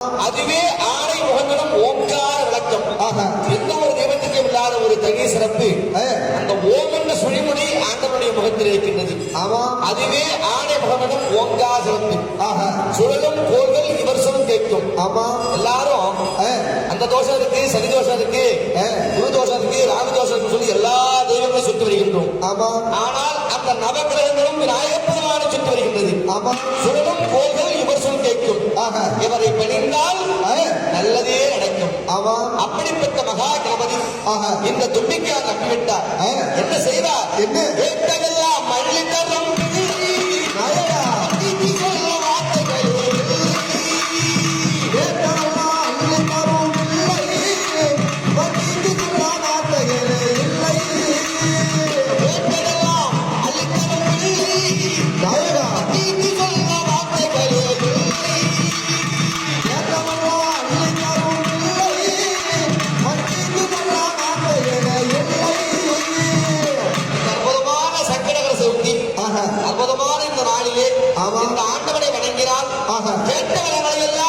அதுவே ஆணை முகங்களும் ஓங்கார விளக்கம். ஆஹா. எந்த ஒரு தெய்வத்துக்கும் இல்லாத ஒரு தனி சிறப்பு அந்த ஓம் என்ற சுழிமுனை ஆண்டவனுடைய முகத்தில் இருக்கின்றது. ஆமா. அதுவே ஆணை முகங்களும் ஓங்கார சிறப்பு. ஆஹா. சுழலும் கோள்கள் சொல்லும் கேட்கும். ஆமா. எல்லாரும் அந்த தோஷம் இருக்கு சனி தோஷம் இருக்கு குரு தோஷம் இருக்கு ராகு தோஷம் இருக்கு சொல்லி எல்லா தெய்வங்களும் சுற்றி வருகின்றோம். ஆமா. ஆனால் அந்த நவகிரகங்களும் விநாயகப் பெருமானை சுற்றி வருகின்றது. ஆமா. சுழலும் கோள்கள் சொல் கேட்கும். ஆஹா. அப்படிப்பட்ட மகா கணபதி. இந்த தும்பிக்கா ஆ. என்ன செய்தார் என்ன? இந்த ஆண்டவனை வணங்கினால் கேட்ட வளங்களை எல்லாம்